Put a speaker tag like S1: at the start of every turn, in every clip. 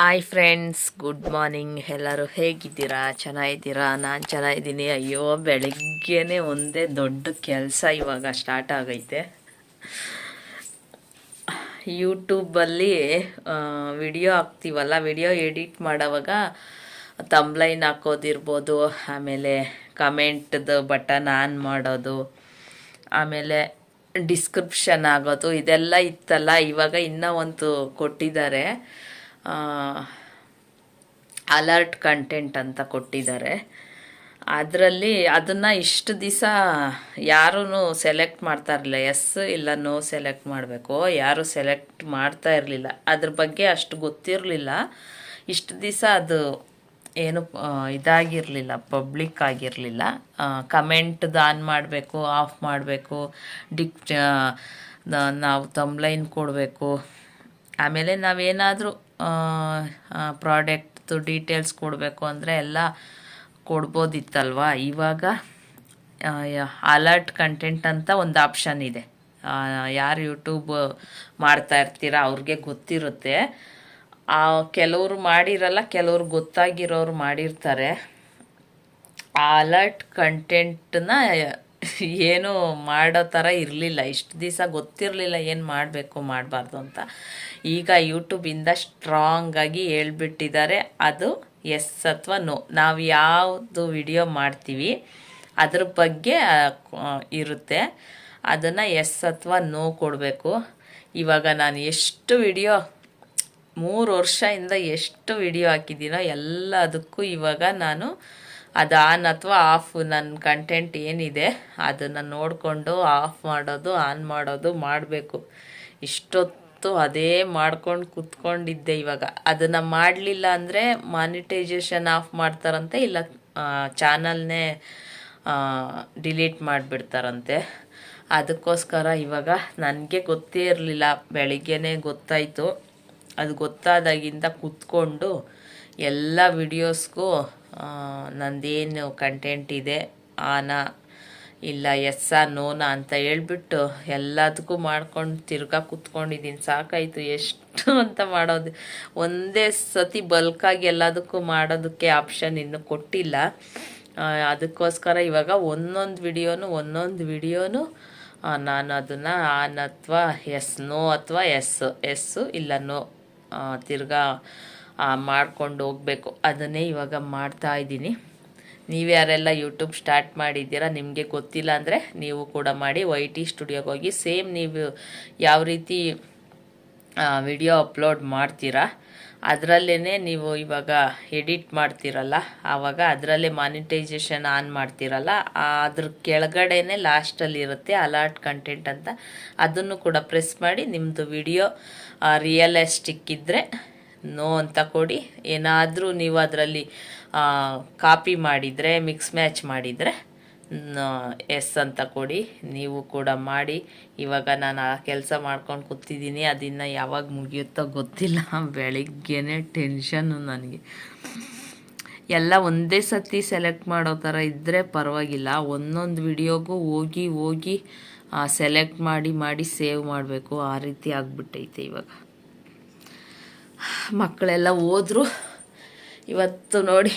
S1: Hi friends good morning ಎಲ್ಲರೂ ಹೇಗಿದ್ದೀರಾ? ಚೆನ್ನಾಗಿದ್ದೀರಾ? ನಾನು ಚೆನ್ನಾಗಿದ್ದೀನಿ. ಅಯ್ಯೋ, ಬೆಳಿಗ್ಗೆನೆ ಒಂದೇ ದೊಡ್ಡ ಕೆಲಸ ಇವಾಗ ಸ್ಟಾರ್ಟ್ ಆಗೈತೆ. ಯೂಟ್ಯೂಬಲ್ಲಿ ವಿಡಿಯೋ ಹಾಕ್ತೀವಲ್ಲ? ವಿಡಿಯೋ ಎಡಿಟ್ ಮಾಡೋವಾಗ ತಂಬ್ಲೈನ್ ಹಾಕೋದಿರ್ಬೋದು, ಆಮೇಲೆ ಕಮೆಂಟ್ದು ಬಟನ್ ಆನ್ ಮಾಡೋದು, ಆಮೇಲೆ ಡಿಸ್ಕ್ರಿಪ್ಷನ್ ಆಗೋದು, ಇದೆಲ್ಲ ಇತ್ತಲ್ಲ? ಇವಾಗ ಇನ್ನೂ ಒಂದು ಕೊಟ್ಟಿದ್ದಾರೆ. ಅಲರ್ಟ್ ಕಂಟೆಂಟ್ ಅಂತ ಕೊಟ್ಟಿದ್ದಾರೆ. ಅದರಲ್ಲಿ ಅದನ್ನು ಇಷ್ಟು ದಿವಸ ಯಾರೂ ಸೆಲೆಕ್ಟ್ ಮಾಡ್ತಾ ಇರಲಿಲ್ಲ. ಎಸ್ ಇಲ್ಲ ನೋ ಸೆಲೆಕ್ಟ್ ಮಾಡಬೇಕು. ಯಾರು ಸೆಲೆಕ್ಟ್ ಮಾಡ್ತಾ ಇರಲಿಲ್ಲ. ಅದ್ರ ಬಗ್ಗೆ ಅಷ್ಟು ಗೊತ್ತಿರಲಿಲ್ಲ. ಇಷ್ಟು ದಿವಸ ಅದು ಏನು ಇದಾಗಿರಲಿಲ್ಲ ಪಬ್ಲಿಕ್ ಆಗಿರಲಿಲ್ಲ. ಕಮೆಂಟ್ ಆನ್ ಮಾಡಬೇಕು ಆಫ್ ಮಾಡಬೇಕು. ಡಿಕ್ ನಾವು ತಮ್ಲೈನ್ ಕೊಡಬೇಕು. ಆಮೇಲೆ ನಾವೇನಾದರೂ ಪ್ರಾಡಕ್ಟ್ದು ಡೀಟೇಲ್ಸ್ ಕೊಡಬೇಕು ಅಂದರೆ ಎಲ್ಲ ಕೊಡ್ಬೋದಿತ್ತಲ್ವಾ? ಇವಾಗ ಅಲರ್ಟ್ ಕಂಟೆಂಟ್ ಅಂತ ಒಂದು ಆಪ್ಷನ್ ಇದೆ. ಯಾರು ಯೂಟ್ಯೂಬ್ ಮಾಡ್ತಾ ಇರ್ತೀರ ಅವ್ರಿಗೆ ಗೊತ್ತಿರುತ್ತೆ. ಕೆಲವರು ಮಾಡಿರಲ್ಲ, ಕೆಲವ್ರು ಗೊತ್ತಾಗಿರೋರು ಮಾಡಿರ್ತಾರೆ. ಆ ಅಲರ್ಟ್ ಕಂಟೆಂಟ್ನ ಏನು ಮಾಡೋ ಥರ ಇರಲಿಲ್ಲ. ಇಷ್ಟು ದಿವಸ ಗೊತ್ತಿರಲಿಲ್ಲ ಏನು ಮಾಡಬೇಕು, ಮಾಡಬಾರ್ದು ಅಂತ. ಈಗ ಯೂಟ್ಯೂಬಿಂದ ಸ್ಟ್ರಾಂಗಾಗಿ ಹೇಳ್ಬಿಟ್ಟಿದ್ದಾರೆ. ಅದು ಎಸ್ ಅಥವಾ ನೋ. ನಾವು ಯಾವುದು ವಿಡಿಯೋ ಮಾಡ್ತೀವಿ, ಅದ್ರ ಬಗ್ಗೆ ಇರುತ್ತೆ. ಅದನ್ನು ಎಸ್ ಅಥವಾ ನೋ ಕೊಡಬೇಕು. ಇವಾಗ ನಾನು ಎಷ್ಟು ವಿಡಿಯೋ ಮೂರು ವರ್ಷದಿಂದ ಎಷ್ಟು ವಿಡಿಯೋ ಹಾಕಿದ್ದೀನೋ ಎಲ್ಲದಕ್ಕೂ ಇವಾಗ ನಾನು ಅದು ಆನ್ ಅಥವಾ ಆಫ್ ನನ್ನ ಕಂಟೆಂಟ್ ಏನಿದೆ, ಅದನ್ನು ನೋಡಿಕೊಂಡು ಆಫ್ ಮಾಡೋದು, ಆನ್ ಮಾಡೋದು ಮಾಡಬೇಕು. ಇಷ್ಟೊತ್ತು ಅದೇ ಮಾಡ್ಕೊಂಡು ಕುತ್ಕೊಂಡಿದ್ದೆ ಇವಾಗ. ಅದನ್ನು ಮಾಡಲಿಲ್ಲ ಅಂದರೆ ಮಾನಿಟೈಸೇಷನ್ ಆಫ್ ಮಾಡ್ತಾರಂತೆ, ಇಲ್ಲ ಚಾನಲ್ನೇ ಡಿಲೀಟ್ ಮಾಡಿಬಿಡ್ತಾರಂತೆ. ಅದಕ್ಕೋಸ್ಕರ ಇವಾಗ ನನಗೆ ಗೊತ್ತೇ ಇರಲಿಲ್ಲ. ಬೆಳಿಗ್ಗೆನೇ ಗೊತ್ತಾಯಿತು. ಅದು ಗೊತ್ತಾದಾಗಿಂದ ಕೂತ್ಕೊಂಡು ಎಲ್ಲ ವಿಡಿಯೋಸ್ಗೂ ನಂದೇನು ಕಂಟೆಂಟ್ ಇದೆ, ಆನ, ಇಲ್ಲ ಎಸ್ಸ ನೋನ ಅಂತ ಹೇಳ್ಬಿಟ್ಟು ಎಲ್ಲದಕ್ಕೂ ಮಾಡ್ಕೊಂಡು ತಿರ್ಗಾ ಕೂತ್ಕೊಂಡಿದ್ದೀನಿ ಸಾಕಾಯಿತು ಎಷ್ಟು ಅಂತ ಮಾಡೋದು. ಒಂದೇ ಸತಿ ಬಲ್ಕಾಗಿ ಎಲ್ಲದಕ್ಕೂ ಮಾಡೋದಕ್ಕೆ ಆಪ್ಷನ್ ಇನ್ನೂ ಕೊಟ್ಟಿಲ್ಲ. ಅದಕ್ಕೋಸ್ಕರ ಇವಾಗ ಒಂದೊಂದು ವಿಡಿಯೋನು ಒಂದೊಂದು ವಿಡಿಯೋನು ನಾನು ಅದನ್ನು ಆನ್ ಅಥವಾ ಎಸ್, ನೋ ಅಥವಾ ಎಸ್, ಎಸ್ಸು ಇಲ್ಲ ನೋ ತಿರ್ಗಾ ಮಾಡ್ಕೊಂಡು ಹೋಗಬೇಕು. ಅದನ್ನೇ ಇವಾಗ ಮಾಡ್ತಾ ಇದ್ದೀನಿ. ನೀವು ಯಾರೆಲ್ಲ ಯೂಟ್ಯೂಬ್ ಸ್ಟಾರ್ಟ್ ಮಾಡಿದ್ದೀರಾ, ನಿಮಗೆ ಗೊತ್ತಿಲ್ಲ ಅಂದರೆ ನೀವು ಕೂಡ ಮಾಡಿ. ವೈ ಟಿ ಸ್ಟುಡಿಯೋಗೆ ಹೋಗಿ ಸೇಮ್ ನೀವು ಯಾವ ರೀತಿ ವಿಡಿಯೋ ಅಪ್ಲೋಡ್ ಮಾಡ್ತೀರಾ ಅದರಲ್ಲೇ ನೀವು ಇವಾಗ ಎಡಿಟ್ ಮಾಡ್ತೀರಲ್ಲ, ಆವಾಗ ಅದರಲ್ಲೇ ಮಾನಿಟೈಸೇಷನ್ ಆನ್ ಮಾಡ್ತೀರಲ್ಲ ಅದ್ರ ಕೆಳಗಡೆನೆ ಲಾಸ್ಟಲ್ಲಿ ಇರುತ್ತೆ ಅಲರ್ಟ್ ಕಂಟೆಂಟ್ ಅಂತ. ಅದನ್ನು ಕೂಡ ಪ್ರೆಸ್ ಮಾಡಿ ನಿಮ್ಮದು ವಿಡಿಯೋ ರಿಯಲಿಸ್ಟಿಕ್ ಇದ್ದರೆ ನೋ ಅಂತ ಕೊಡಿ. ಏನಾದರೂ ನೀವು ಅದರಲ್ಲಿ ಕಾಪಿ ಮಾಡಿದರೆ ಮಿಕ್ಸ್ ಮ್ಯಾಚ್ ಮಾಡಿದರೆ ಎಸ್ ಅಂತ ಕೊಡಿ. ನೀವು ಕೂಡ ಮಾಡಿ. ಇವಾಗ ನಾನು ಆ ಕೆಲಸ ಮಾಡ್ಕೊಂಡು ಕೂತಿದ್ದೀನಿ. ಅದನ್ನು ಯಾವಾಗ ಮುಗಿಯುತ್ತೋ ಗೊತ್ತಿಲ್ಲ. ಬೆಳಿಗ್ಗೆನೇ ಟೆನ್ಷನ್ನು ನನಗೆ. ಎಲ್ಲ ಒಂದೇ ಸತಿ ಸೆಲೆಕ್ಟ್ ಮಾಡೋ ಥರ ಇದ್ದರೆ ಪರವಾಗಿಲ್ಲ. ಒಂದೊಂದು ವಿಡಿಯೋಗೂ ಹೋಗಿ ಹೋಗಿ ಸೆಲೆಕ್ಟ್ ಮಾಡಿ ಮಾಡಿ ಸೇವ್ ಮಾಡಬೇಕು. ಆ ರೀತಿ ಆಗಿಬಿಟ್ಟೈತೆ ಇವಾಗ. ಮಕ್ಕಳೆಲ್ಲ ಹೋದರು. ಇವತ್ತು ನೋಡಿ,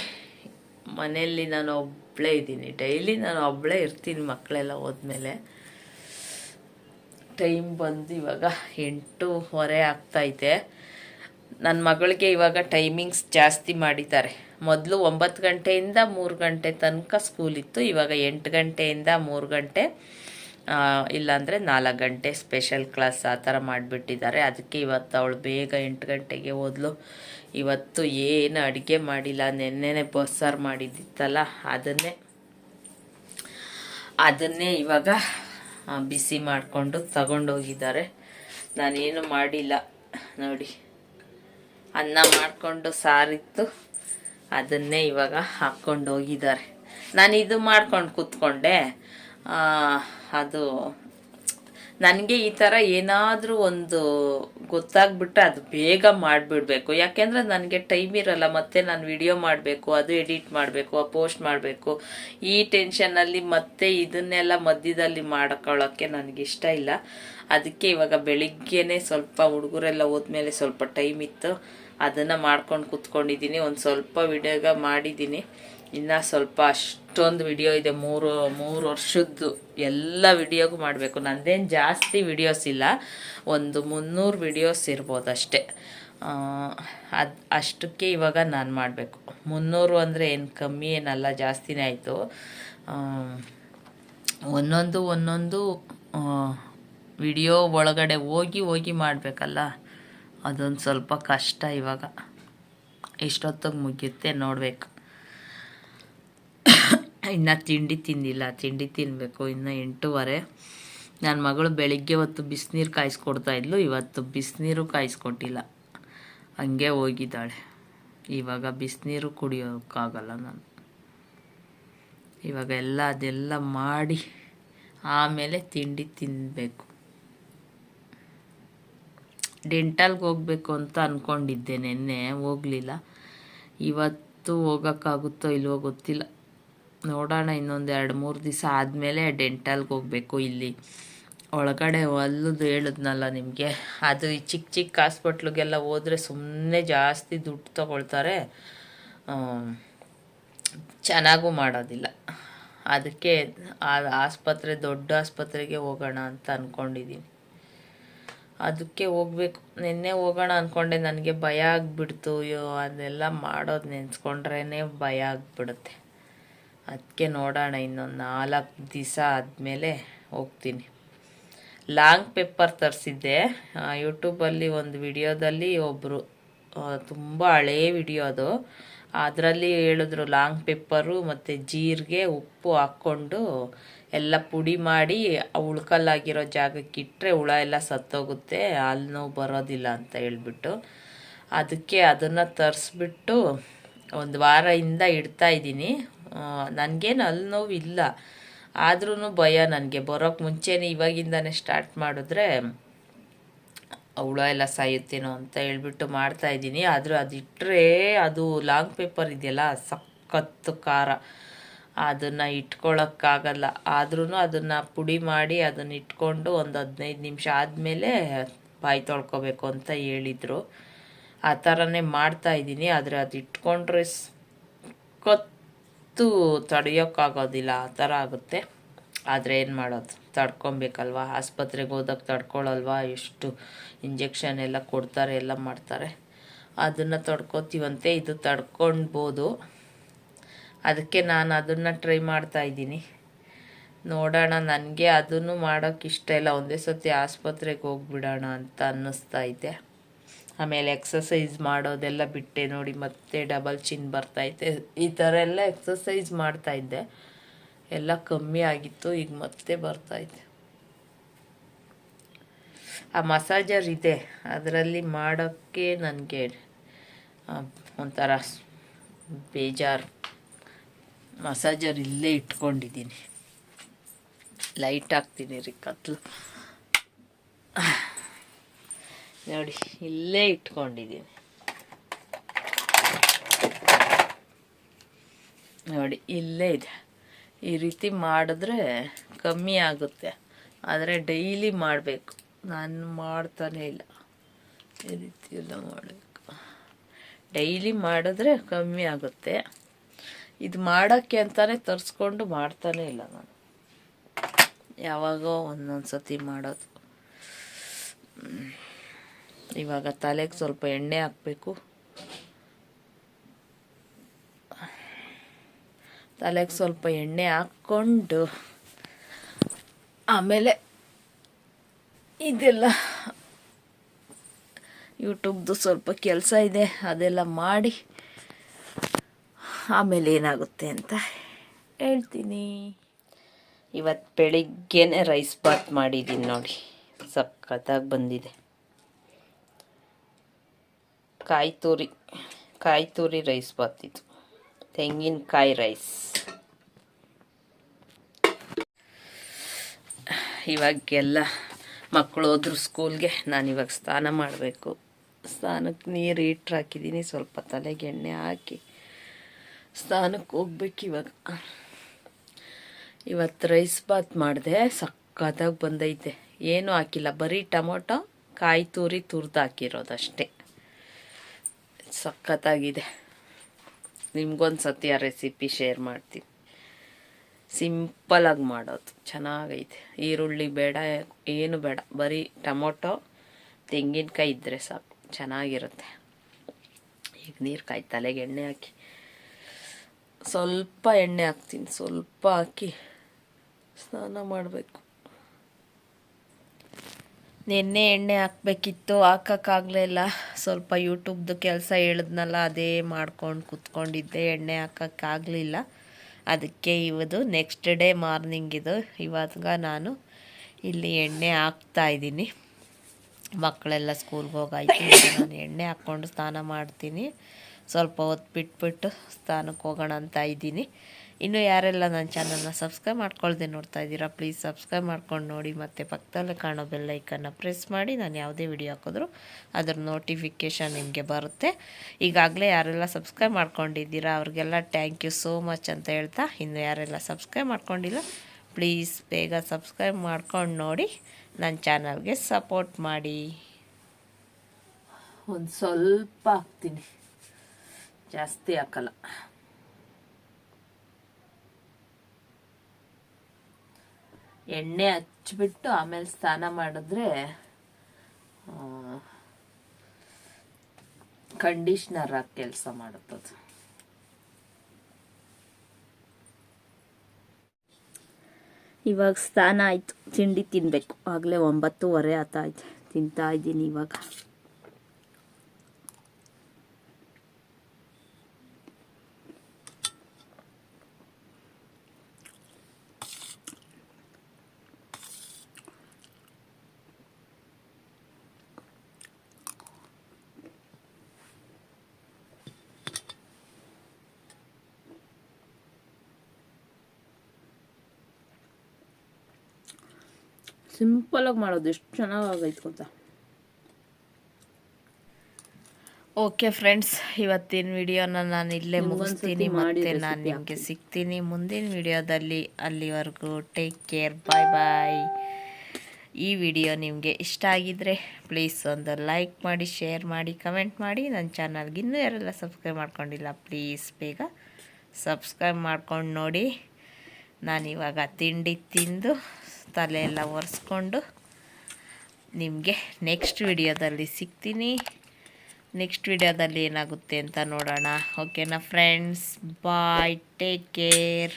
S1: ಮನೆಯಲ್ಲಿ ನಾನು ಒಬ್ಬಳೇ ಇದ್ದೀನಿ. ಡೈಲಿ ನಾನು ಒಬ್ಬಳೇ ಇರ್ತೀನಿ ಮಕ್ಕಳೆಲ್ಲ ಹೋದ್ಮೇಲೆ. ಟೈಮ್ ಬಂದು ಇವಾಗ ಎಂಟೂವರೆ ಆಗ್ತೈತೆ. ನನ್ನ ಮಗಳಿಗೆ ಇವಾಗ ಟೈಮಿಂಗ್ಸ್ ಜಾಸ್ತಿ ಮಾಡಿದ್ದಾರೆ. ಮೊದಲು ಒಂಬತ್ತು ಗಂಟೆಯಿಂದ ಮೂರು ಗಂಟೆ ತನಕ ಸ್ಕೂಲ್ ಇತ್ತು, ಇವಾಗ ಎಂಟು ಗಂಟೆಯಿಂದ ಮೂರು ಗಂಟೆ. ಇಲ್ಲಾಂದರೆ ನಾಲ್ಕು ಗಂಟೆ ಸ್ಪೆಷಲ್ ಕ್ಲಾಸ್ ಆ ಥರ ಮಾಡಿಬಿಟ್ಟಿದ್ದಾರೆ. ಅದಕ್ಕೆ ಇವತ್ತು ಅವಳು ಬೇಗ ಎಂಟು ಗಂಟೆಗೆ ಹೋದ್ಲು. ಇವತ್ತು ಏನು ಅಡುಗೆ ಮಾಡಿಲ್ಲ, ನೆನ್ನೆನೆ ಬಸ್ಸಾರು ಮಾಡಿದ್ದಿತ್ತಲ್ಲ, ಅದನ್ನೇ ಅದನ್ನೇ ಇವಾಗ ಬಿಸಿ ಮಾಡಿಕೊಂಡು ತಗೊಂಡೋಗಿದ್ದಾರೆ. ನಾನೇನು ಮಾಡಿಲ್ಲ. ನೋಡಿ, ಅನ್ನ ಮಾಡಿಕೊಂಡು ಸಾರಿತ್ತು. ಅದನ್ನೇ ಇವಾಗ ಹಾಕ್ಕೊಂಡು ಹೋಗಿದ್ದಾರೆ ನಾನು ಇದು ಮಾಡ್ಕೊಂಡು ಕೂತ್ಕೊಂಡೆ. ಅದು ನನಗೆ ಈ ಥರ ಏನಾದರೂ ಒಂದು ಗೊತ್ತಾಗ್ಬಿಟ್ರೆ ಅದು ಬೇಗ ಮಾಡಿಬಿಡ್ಬೇಕು. ಯಾಕೆಂದರೆ ನನಗೆ ಟೈಮ್ ಇರಲ್ಲ, ಮತ್ತೆ ನಾನು ವಿಡಿಯೋ ಮಾಡಬೇಕು, ಅದು ಎಡಿಟ್ ಮಾಡಬೇಕು, ಆ ಪೋಸ್ಟ್ ಮಾಡಬೇಕು. ಈ ಟೆನ್ಷನಲ್ಲಿ ಮತ್ತೆ ಇದನ್ನೆಲ್ಲ ಮಧ್ಯದಲ್ಲಿ ಮಾಡ್ಕೊಳ್ಳೋಕ್ಕೆ ನನಗಿಷ್ಟ ಇಲ್ಲ. ಅದಕ್ಕೆ ಇವಾಗ ಬೆಳಿಗ್ಗೆನೇ ಸ್ವಲ್ಪ ಹುಡುಗರೆಲ್ಲ ಹೋದ್ಮೇಲೆ ಸ್ವಲ್ಪ ಟೈಮ್ ಇತ್ತು. ಅದನ್ನು ಮಾಡ್ಕೊಂಡು ಕೂತ್ಕೊಂಡಿದ್ದೀನಿ. ಒಂದು ಸ್ವಲ್ಪ ವಿಡಿಯೋಗ ಮಾಡಿದ್ದೀನಿ. ಇನ್ನು ಸ್ವಲ್ಪ ಅಷ್ಟೊಂದು ವಿಡಿಯೋ ಇದೆ, ಮೂರು ಮೂರು ವರ್ಷದ್ದು ಎಲ್ಲ ವಿಡಿಯೋಗೂ ಮಾಡಬೇಕು. ನಂದೇನು ಜಾಸ್ತಿ ವಿಡಿಯೋಸ್ ಇಲ್ಲ, ಒಂದು ಮುನ್ನೂರು ವಿಡಿಯೋಸ್ ಇರ್ಬೋದು ಅಷ್ಟೇ. ಅದು, ಅಷ್ಟಕ್ಕೆ ಇವಾಗ ನಾನು ಮಾಡಬೇಕು. ಮುನ್ನೂರು ಅಂದರೆ ಏನು ಕಮ್ಮಿ ಏನಲ್ಲ, ಜಾಸ್ತಿನೇ ಆಯಿತು. ಒಂದೊಂದು ಒಂದೊಂದು ವಿಡಿಯೋ ಒಳಗಡೆ ಹೋಗಿ ಹೋಗಿ ಮಾಡಬೇಕಲ್ಲ? ಅದೊಂದು ಸ್ವಲ್ಪ ಕಷ್ಟ ಇವಾಗ. ಎಷ್ಟೊತ್ತಿಗೆ ಮುಗಿಯುತ್ತೆ ನೋಡಬೇಕು. ಇನ್ನು ತಿಂಡಿ ತಿಂದಿಲ್ಲ, ತಿಂಡಿ ತಿನ್ನಬೇಕು ಇನ್ನು ಎಂಟೂವರೆ. ನನ್ನ ಮಗಳು ಬೆಳಿಗ್ಗೆ ಹೊತ್ತು ಬಿಸಿನೀರು ಕಾಯಿಸ್ಕೊಡ್ತಾ ಇದ್ಲು, ಇವತ್ತು ಬಿಸಿನೀರು ಕಾಯಿಸ್ಕೊಟ್ಟಿಲ್ಲ. ಹಂಗೆ ಹೋಗಿದ್ದಾಳೆ. ಇವಾಗ ಬಿಸಿನೀರು ಕುಡಿಯೋಕ್ಕಾಗಲ್ಲ ನಾನು. ಇವಾಗ ಎಲ್ಲ ಅದೆಲ್ಲ ಮಾಡಿ ಆಮೇಲೆ ತಿಂಡಿ ತಿನ್ನಬೇಕು ಡೆಂಟಲ್ಗೆ ಹೋಗಬೇಕು ಅಂತ ಅಂದ್ಕೊಂಡಿದ್ದೆ ನಿನ್ನೆ, ಹೋಗಲಿಲ್ಲ. ಇವತ್ತು ಹೋಗೋಕ್ಕಾಗುತ್ತೋ ಇಲ್ವೋ ಗೊತ್ತಿಲ್ಲ. ನೋಡೋಣ ಇನ್ನೊಂದು ಎರಡು ಮೂರು ದಿವಸ ಆದಮೇಲೆ ಡೆಂಟಲ್ಗೆ ಹೋಗಬೇಕು ಇಲ್ಲಿ. ಒಳಗಡೆ ಅಲ್ಲದು ಹೇಳಿದ್ನಲ್ಲ ನಿಮಗೆ, ಅದು ಈ ಚಿಕ್ಕ ಚಿಕ್ಕ ಹಾಸ್ಪಿಟ್ಲಿಗೆಲ್ಲ ಹೋದರೆ ಸುಮ್ಮನೆ ಜಾಸ್ತಿ ದುಡ್ಡು ತಗೊಳ್ತಾರೆ. ಚೆನ್ನಾಗೂ ಮಾಡೋದಿಲ್ಲ. ಅದಕ್ಕೆ ಆ ಆಸ್ಪತ್ರೆ, ದೊಡ್ಡ ಆಸ್ಪತ್ರೆಗೆ ಹೋಗೋಣ ಅಂತ ಅಂದ್ಕೊಂಡಿದ್ದೀನಿ ಅದಕ್ಕೆ ಹೋಗ್ಬೇಕು. ನಿನ್ನೆ ಹೋಗೋಣ ಅಂದ್ಕೊಂಡೆ ನನಗೆ ಭಯ ಆಗಿಬಿಡ್ತು. ಅಯ್ಯೋ, ಅದೆಲ್ಲ ಮಾಡೋದು ನೆನೆಸ್ಕೊಂಡ್ರೇ ಭಯ ಆಗಿಬಿಡುತ್ತೆ. ಅದಕ್ಕೆ ನೋಡೋಣ, ಇನ್ನೊಂದು ನಾಲ್ಕು ದಿವಸ ಆದಮೇಲೆ ಹೋಗ್ತೀನಿ. ಲಾಂಗ್ ಪೇಪರ್ ತರಿಸಿದ್ದೆ. ಯೂಟ್ಯೂಬಲ್ಲಿ ಒಂದು ವಿಡಿಯೋದಲ್ಲಿ ಒಬ್ಬರು ತುಂಬ ಹಳೇ ವಿಡಿಯೋ ಅದು. ಅದರಲ್ಲಿ ಹೇಳಿದ್ರು ಲಾಂಗ್ ಪೇಪರು ಮತ್ತು ಜೀರಿಗೆ, ಉಪ್ಪು ಹಾಕ್ಕೊಂಡು ಎಲ್ಲ ಪುಡಿ ಮಾಡಿ ಉಳ್ಕಲ್ಲಾಗಿರೋ ಜಾಗಕ್ಕೆ ಇಟ್ಟರೆ ಹುಳ ಎಲ್ಲ ಸತ್ತೋಗುತ್ತೆ ಅಲ್ಲಿ ನೋವು ಬರೋದಿಲ್ಲ ಅಂತ ಹೇಳ್ಬಿಟ್ಟು. ಅದಕ್ಕೆ ಅದನ್ನು ತರಿಸ್ಬಿಟ್ಟು ಒಂದು ವಾರದಿಂದ ಇಡ್ತಾ ಇದ್ದೀನಿ. ನನಗೇನು ಅಲ್ಲಿ ನೋವು ಇಲ್ಲ ಆದ್ರೂ ಭಯ ನನಗೆ. ಬರೋಕ್ಕೆ ಮುಂಚೆನೇ ಇವಾಗಿಂದನೇ ಸ್ಟಾರ್ಟ್ ಮಾಡಿದ್ರೆ ಹುಳ ಎಲ್ಲ ಸಾಯುತ್ತೇನೋ ಅಂತ ಹೇಳ್ಬಿಟ್ಟು ಮಾಡ್ತಾ ಇದ್ದೀನಿ. ಆದರೂ ಅದಿಟ್ಟರೆ ಅದು ಲಾಂಗ್ ಪೇಪರ್ ಇದೆಯಲ್ಲ, ಸಖತ್ತು ಖಾರ. ಅದನ್ನು ಇಟ್ಕೊಳ್ಳೋಕ್ಕಾಗಲ್ಲ ಆದ್ರೂ ಅದನ್ನು ಪುಡಿ ಮಾಡಿ ಅದನ್ನು ಇಟ್ಕೊಂಡು ಒಂದು ಹದಿನೈದು ನಿಮಿಷ ಆದಮೇಲೆ ಬಾಯಿ ತೊಳ್ಕೊಬೇಕು ಅಂತ ಹೇಳಿದರು. ಆ ಥರನೇ ಮಾಡ್ತಾಯಿದ್ದೀನಿ ಆದರೆ ಅದು ಇಟ್ಕೊಂಡ್ರೆ ಕೊತ್ತು ತಡೆಯೋಕ್ಕಾಗೋದಿಲ್ಲ, ಆ ಥರ ಆಗುತ್ತೆ. ಆದರೆ ಏನು ಮಾಡೋದು? ತಡ್ಕೊಬೇಕಲ್ವ? ಆಸ್ಪತ್ರೆಗೆ ಹೋದಾಗ ತಡ್ಕೊಳ್ಳಲ್ವಾ ಎಷ್ಟು ಇಂಜೆಕ್ಷನ್ ಎಲ್ಲ ಕೊಡ್ತಾರೆ, ಎಲ್ಲ ಮಾಡ್ತಾರೆ. ಅದನ್ನು ತಡ್ಕೊತೀವಂತೆ, ಇದು ತಡ್ಕೊಳ್ಬೋದು ಅದಕ್ಕೆ ನಾನು ಅದನ್ನು ಟ್ರೈ ಮಾಡ್ತಾ ಇದ್ದೀನಿ. ನೋಡೋಣ, ನನಗೆ ಅದನ್ನು ಮಾಡೋಕ್ಕೆ ಇಷ್ಟ ಇಲ್ಲ. ಒಂದೇ ಸತಿ ಆಸ್ಪತ್ರೆಗೆ ಹೋಗ್ಬಿಡೋಣ ಅಂತ ಅನ್ನಿಸ್ತಾ ಇದೆ. ಆಮೇಲೆ ಎಕ್ಸಸೈಸ್ ಮಾಡೋದೆಲ್ಲ ಬಿಟ್ಟೆ ನೋಡಿ ಮತ್ತೆ ಡಬಲ್ ಚಿನ್ ಬರ್ತೈತೆ ಈ ಥರ ಎಲ್ಲ ಎಕ್ಸಸೈಸ್ ಮಾಡ್ತಾಯಿದ್ದೆ ಎಲ್ಲ ಕಮ್ಮಿ ಆಗಿತ್ತು, ಈಗ ಮತ್ತೆ ಬರ್ತಾಯಿದೆ ಆ ಮಸಾಜರ್ ಇದೆ. ಅದರಲ್ಲಿ ಮಾಡೋಕ್ಕೆ ನನಗೆ ಒಂಥರ ಬೇಜಾರು. ಮಸಾಜರ್ ಇಲ್ಲೇ ಇಟ್ಕೊಂಡಿದ್ದೀನಿ. ಲೈಟ್ ಹಾಕ್ತೀನಿ ರೀ ಕತ್ಲು. ನೋಡಿ, ಇಲ್ಲೇ ಇಟ್ಕೊಂಡಿದ್ದೀನಿ. ನೋಡಿ, ಇಲ್ಲೇ ಇದೆ. ಈ ರೀತಿ ಮಾಡಿದ್ರೆ ಕಮ್ಮಿ ಆಗುತ್ತೆ. ಆದರೆ ಡೈಲಿ ಮಾಡಬೇಕು. ನಾನು ಮಾಡ್ತಾನೇ ಇಲ್ಲ. ಈ ರೀತಿ ಎಲ್ಲ ಮಾಡಬೇಕು. ಡೈಲಿ ಮಾಡಿದ್ರೆ ಕಮ್ಮಿ ಆಗುತ್ತೆ. ಇದು ಮಾಡೋಕ್ಕೆ ಅಂತಲೇ ತರಿಸ್ಕೊಂಡು ಮಾಡ್ತಾನೇ ಇಲ್ಲ ನಾನು. ಯಾವಾಗೋ ಒಂದೊಂದು ಸತಿ ಮಾಡೋದು ಇವಾಗ ತಲೆಗೆ ಸ್ವಲ್ಪ ಎಣ್ಣೆ ಹಾಕಬೇಕು. ತಲೆಗೆ ಸ್ವಲ್ಪ ಎಣ್ಣೆ ಹಾಕ್ಕೊಂಡು ಆಮೇಲೆ ಇದೆಲ್ಲ ಯೂಟ್ಯೂಬ್ದು ಸ್ವಲ್ಪ ಕೆಲಸ ಇದೆ, ಅದೆಲ್ಲ ಮಾಡಿ ಆಮೇಲೆ ಏನಾಗುತ್ತೆ ಅಂತ ಹೇಳ್ತೀನಿ. ಇವತ್ತು ಬೆಳಿಗ್ಗೆನೆ ರೈಸ್ ಬಾತ್ ಮಾಡಿದ್ದೀನಿ ನೋಡಿ, ಸಖತ್ತಾಗಿ ಬಂದಿದೆ. ಕಾಯಿ ತುರಿ ಕಾಯಿ ತುರಿ ರೈಸ್ ಇದು ತೆಂಗಿನಕಾಯಿ ರೈಸ್ ಇವಾಗೆಲ್ಲ ಮಕ್ಕಳು ಹೋದ್ರು ಸ್ಕೂಲ್ಗೆ ನಾನು ಇವಾಗ ಸ್ನಾನ ಮಾಡಬೇಕು. ಸ್ನಾನಕ್ಕೆ ನೀರು ಇಟ್ರು ಹಾಕಿದ್ದೀನಿ ಸ್ವಲ್ಪ ತಲೆಗೆ ಎಣ್ಣೆ ಹಾಕಿ ಸ್ನಾನಕ್ಕೆ ಹೋಗ್ಬೇಕು ಇವಾಗ. ಇವತ್ತು ರೈಸ್ ಬಾತ್ ಮಾಡಿದೆ ಸಕ್ಕತ್ತಾಗಿ ಬಂದೈತೆ. ಏನೂ ಹಾಕಿಲ್ಲ, ಬರೀ ಟೊಮೊಟೊ ಕಾಯಿ ತುರಿ ತುರಿದು ಹಾಕಿರೋದಷ್ಟೇ ಸಖತ್ತಾಗಿದೆ. ನಿಮ್ಗೊಂದು ಸತಿ ಆ ರೆಸಿಪಿ ಶೇರ್ ಮಾಡ್ತೀನಿ. ಸಿಂಪಲಾಗಿ ಮಾಡೋದು. ಚೆನ್ನಾಗೈತೆ. ಈರುಳ್ಳಿ ಬೇಡ, ಏನು ಬೇಡ. ಬರೀ ಟೊಮೊಟೊ, ತೆಂಗಿನಕಾಯಿ ಇದ್ದರೆ ಸಾಕು. ಚೆನ್ನಾಗಿರುತ್ತೆ. ಈಗ ನೀರು ಕಾಯಿ ತಲೆಗೆ ಎಣ್ಣೆ ಹಾಕಿ. ಸ್ವಲ್ಪ ಎಣ್ಣೆ ಹಾಕ್ತೀನಿ. ಸ್ವಲ್ಪ ಹಾಕಿ ಸ್ನಾನ ಮಾಡಬೇಕು. ನಿನ್ನೆ ಎಣ್ಣೆ ಹಾಕ್ಬೇಕಿತ್ತು, ಹಾಕೋಕ್ಕಾಗಲಿಲ್ಲ. ಸ್ವಲ್ಪ ಯೂಟ್ಯೂಬ್ದು ಕೆಲಸ ಹೇಳಿದ್ನಲ್ಲ, ಅದೇ ಮಾಡ್ಕೊಂಡು ಕುತ್ಕೊಂಡಿದ್ದೆ. ಎಣ್ಣೆ ಹಾಕೋಕ್ಕಾಗಲಿಲ್ಲ. ಅದಕ್ಕೆ ಇವದು ನೆಕ್ಸ್ಟ್ ಡೇ ಮಾರ್ನಿಂಗ್ ಇದು. ಇವಾಗ ನಾನು ಇಲ್ಲಿ ಎಣ್ಣೆ ಹಾಕ್ತಾ ಇದ್ದೀನಿ. ಮಕ್ಕಳೆಲ್ಲ ಸ್ಕೂಲ್ಗೆ ಹೋಗಾಯ್ತು. ನಾನು ಎಣ್ಣೆ ಹಾಕ್ಕೊಂಡು ಸ್ನಾನ ಮಾಡ್ತೀನಿ. ಸ್ವಲ್ಪ ಹೊತ್ತು ಬಿಟ್ಬಿಟ್ಟು ಸ್ನಾನಕ್ಕೆ ಹೋಗೋಣ ಅಂತ ಇದ್ದೀನಿ. ಇನ್ನು ಯಾರೆಲ್ಲ ನನ್ನ ಚಾನಲ್ನ ಸಬ್ಸ್ಕ್ರೈಬ್ ಮಾಡ್ಕೊಳ್ದೆ ನೋಡ್ತಾ ಇದ್ದೀರಾ ಪ್ಲೀಸ್ ಸಬ್ಸ್ಕ್ರೈಬ್ ಮಾಡ್ಕೊಂಡು ನೋಡಿ. ಮತ್ತು ಪಕ್ಕದಲ್ಲೇ ಕಾಣೋ ಬೆಲ್ಲೈಕನ್ನು ಪ್ರೆಸ್ ಮಾಡಿ. ನಾನು ಯಾವುದೇ ವಿಡಿಯೋ ಹಾಕಿದ್ರು ಅದ್ರ ನೋಟಿಫಿಕೇಷನ್ ನಿಮಗೆ ಬರುತ್ತೆ. ಈಗಾಗಲೇ ಯಾರೆಲ್ಲ ಸಬ್ಸ್ಕ್ರೈಬ್ ಮಾಡ್ಕೊಂಡಿದ್ದೀರಾ, ಅವ್ರಿಗೆಲ್ಲ ಥ್ಯಾಂಕ್ ಯು ಸೋ ಮಚ್ ಅಂತ ಹೇಳ್ತಾ ಇನ್ನು ಯಾರೆಲ್ಲ ಸಬ್ಸ್ಕ್ರೈಬ್ ಮಾಡ್ಕೊಂಡಿಲ್ಲ ಪ್ಲೀಸ್ ಬೇಗ ಸಬ್ಸ್ಕ್ರೈಬ್ ಮಾಡ್ಕೊಂಡು ನೋಡಿ. ನನ್ನ ಚಾನಲ್ಗೆ ಸಪೋರ್ಟ್ ಮಾಡಿ. ಒಂದು ಸ್ವಲ್ಪ ಹಾಕ್ತೀನಿ. ಜಾಸ್ತಿ ಹಾಕಲ್ಲ. ಎಣ್ಣೆ ಹಚ್ಬಿಟ್ಟು ಆಮೇಲೆ ಸ್ನಾನ ಮಾಡಿದ್ರೆ ಕಂಡೀಷ್ನರ್ ಆಗಿ ಕೆಲಸ ಮಾಡುತ್ತದು.
S2: ಇವಾಗ ಸ್ನಾನ ಆಯಿತು. ತಿಂಡಿ ತಿನ್ನಬೇಕು ಆಗಲೇ ಒಂಬತ್ತುವರೆ ಆತಾಯ್ತು ತಿಂತಾ ಇದ್ದೀನಿ ಇವಾಗ. ಸಿಂಪಲಾಗಿ ಮಾಡೋದು ಎಷ್ಟು ಚೆನ್ನಾಗೈತೆ ಗೊತ್ತಾ
S1: ಓಕೆ ಫ್ರೆಂಡ್ಸ್ ಇವತ್ತಿನ ವಿಡಿಯೋನ ನಾನು ಇಲ್ಲೇ ಮುಗಿಸ್ತೀನಿ
S2: ಸತಿ
S1: ಮತ್ತೆ ನಾನು ನಿಮಗೆ ಸಿಗ್ತೀನಿ ಮುಂದಿನ ವಿಡಿಯೋದಲ್ಲಿ. ಅಲ್ಲಿವರೆಗೂ ಟೇಕ್ ಕೇರ್ ಬಾಯ್ ಬಾಯ್ ಈ ವಿಡಿಯೋ ನಿಮಗೆ ಇಷ್ಟ ಆಗಿದ್ರೆ ಪ್ಲೀಸ್ ಒಂದು ಲೈಕ್ ಮಾಡಿ ಶೇರ್ ಮಾಡಿ ಕಮೆಂಟ್ ಮಾಡಿ. ನನ್ನ ಚಾನಲ್ಗೆ ಇನ್ನೂ ಯಾರೆಲ್ಲ ಸಬ್ಸ್ಕ್ರೈಬ್ ಮಾಡ್ಕೊಂಡಿಲ್ಲ ಪ್ಲೀಸ್ ಬೇಗ ಸಬ್ಸ್ಕ್ರೈಬ್ ಮಾಡ್ಕೊಂಡು ನೋಡಿ. ನಾನಿವಾಗ ತಿಂಡಿ ತಿಂದು ತಲೆ ಎಲ್ಲ ಒರೆಸ್ಕೊಂಡು ನಿಮಗೆ ನೆಕ್ಸ್ಟ್ ವಿಡಿಯೋದಲ್ಲಿ ಸಿಗ್ತೀನಿ. ನೆಕ್ಸ್ಟ್ ವಿಡಿಯೋದಲ್ಲಿ ಏನಾಗುತ್ತೆ ಅಂತ ನೋಡೋಣ. ಓಕೆನಾ ಫ್ರೆಂಡ್ಸ್ ಬಾಯ್ ಟೇಕ್ ಕೇರ್